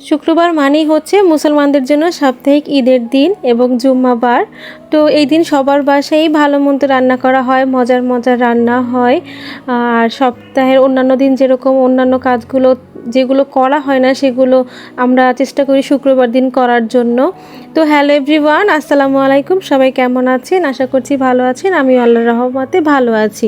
শুক্রবার মানেই হচ্ছে মুসলমানদের জন্য সাপ্তাহিক ঈদের দিন এবং জুম্মাবার। তো এই দিন সবার বাসায় ভালো মন্দ রান্না করা হয়, মজার মজার রান্না হয়। আর সপ্তাহের অন্যান্য দিন যেরকম অন্যান্য কাজগুলো যেগুলো করা হয় না, সেগুলো আমরা চেষ্টা করি শুক্রবার দিন করার জন্য। তো হ্যালো এভরিওয়ান, আসসালামু আলাইকুম। সবাই কেমন আছেন? আশা করছি ভালো আছেন। আমি আল্লাহর রহমতে ভালো আছি।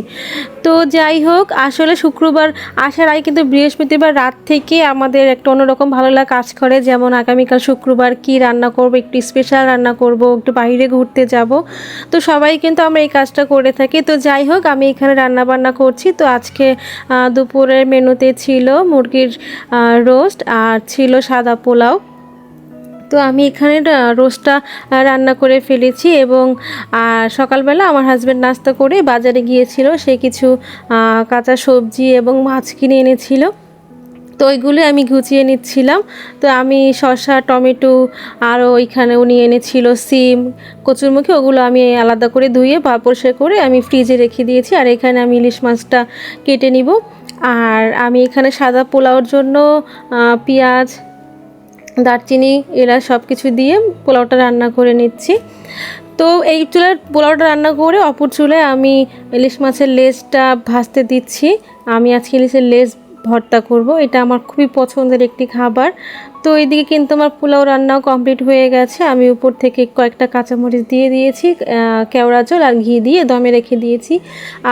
তো যাই হোক, আসলে শুক্রবার আসার আগে কিন্তু বৃহস্পতিবার রাত থেকে আমাদের একটা অন্যরকম ভালো লাগা কাজ করে। যেমন আগামীকাল শুক্রবার কি রান্না করব, একটু স্পেশাল রান্না করব, একটু বাইরে ঘুরতে যাব। তো সবাই কিন্তু আমরা এই কাজটা করে থাকি। তো যাই হোক, আমি এখানে রান্না বান্না করছি। তো আজকে দুপুরের মেনুতে ছিল মুরগির রোস্ট আর ছিল সাদা পোলাও। তো আমি এখানে রোস্টটা রান্না করে ফেলেছি এবং সকালবেলা আমার হাজব্যান্ড নাস্তা করে বাজারে গিয়েছিল। সে কিছু কাঁচা সবজি এবং মাছ কিনে এনেছিল। তো ওইগুলো আমি গুছিয়ে নিচ্ছিলাম। তো আমি শসা, টমেটো আরও ওইখানে উনি এনেছিল সিম, কচুরমুখী, ওগুলো আমি আলাদা করে ধুয়ে বা পরিষ্কার করে আমি ফ্রিজে রেখে দিয়েছি। আর এখানে আমি ইলিশ মাছটা কেটে নিব। আর আমি এখানে সাদা পোলাওর জন্য পেঁয়াজ, দারচিনি, এরা সব কিছু দিয়ে পোলাওটা রান্না করে নিচ্ছি। তো এই চুলার পোলাওটা রান্না করে অপর চুলায় আমি ইলিশ মাছের লেজটা ভাজতে দিচ্ছি। আমি আজকে ইলিশের লেজ ভর্তা করব। এটা আমার খুবই পছন্দের একটি খাবার। তো এইদিকে কিন্তু আমার পোলাও রান্নাও কমপ্লিট হয়ে গেছে। আমি উপর থেকে কয়েকটা কাঁচামরিচ দিয়ে দিয়েছি কেওড়া জল আর ঘি দিয়ে দমে রেখে দিয়েছি।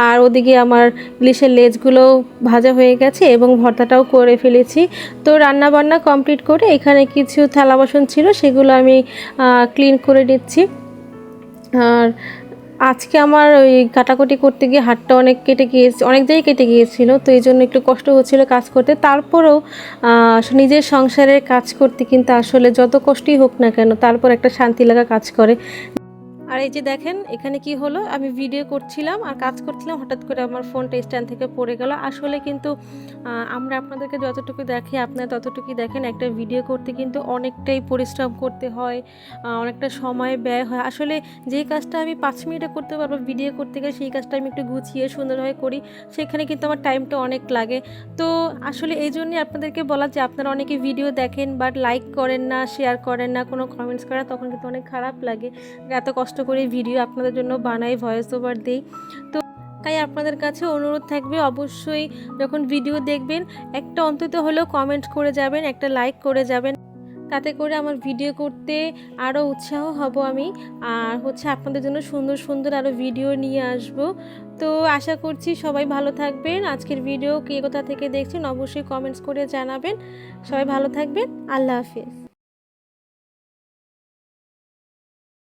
আর ওদিকে আমার ইলিশের লেজগুলো ভাজা হয়ে গেছে এবং ভর্তাটাও করে ফেলেছি। তো রান্না বান্না কমপ্লিট করে এখানে কিছু থালা বাসন ছিল, সেগুলো আমি ক্লিন করে নিচ্ছি। আর আজকে আমার ওই কাটাকুটি করতে গিয়ে হাতটা অনেক কেটে গিয়েছে, অনেক জায়গায় কেটে গিয়েছিল, তো এই জন্য একটু কষ্ট হচ্ছিল কাজ করতে। তারপরেও নিজের সংসারের কাজ করতে কিন্তু আসলে যত কষ্টই হোক না কেন, তারপর একটা শান্তি লাগা কাজ করে। আর এই যে দেখেন, এখানে কি হলো? আমি ভিডিও করছিলাম আর কাজ করছিলাম, হঠাৎ করে আমার ফোনটা স্ট্যান্ড থেকে পড়ে গেল। আসলে কিন্তু আমরা আপনাদেরকে যতটুকু দেখি, আপনারা ততটুকুই দেখেন, একটা ভিডিও করতে কিন্তু অনেকটাই পরিশ্রম করতে হয় অনেকটা সময় ব্যয় হয়। আসলে যেই কাজটা আমি পাঁচ মিনিটে করতে পারব ভিডিও করতে গেলে সেই কাজটা আমি একটু গুছিয়ে সুন্দরভাবে করি, সেখানে কিন্তু আমার টাইমটা অনেক লাগে। তো আসলে এই জন্যই আপনাদেরকে বলা যে, আপনারা অনেকে ভিডিও দেখেন বাট লাইক করেন না শেয়ার করেন না, কোনো কমেন্টস করেন তখন কিন্তু অনেক খারাপ লাগে। এত কষ্ট করে ভিডিও আপনাদের জন্য বানাই ভয়েস ওভার দিই। তো তাই আপনাদের কাছে অনুরোধ থাকবে, অবশ্যই যখন ভিডিও দেখবেন, একটা অন্তত হলেও কমেন্ট করে যাবেন, একটা লাইক করে যাবেন। তাতে করে আমার ভিডিও করতে আরও উৎসাহ হব আমি, আর হচ্ছে আপনাদের জন্য সুন্দর সুন্দর আরও ভিডিও নিয়ে আসব। তো আশা করছি সবাই ভালো থাকবেন। আজকের ভিডিও কে কোথা থেকে দেখছেন, অবশ্যই কমেন্টস করে জানাবেন। সবাই ভালো থাকবেন। আল্লাহ হাফিজ।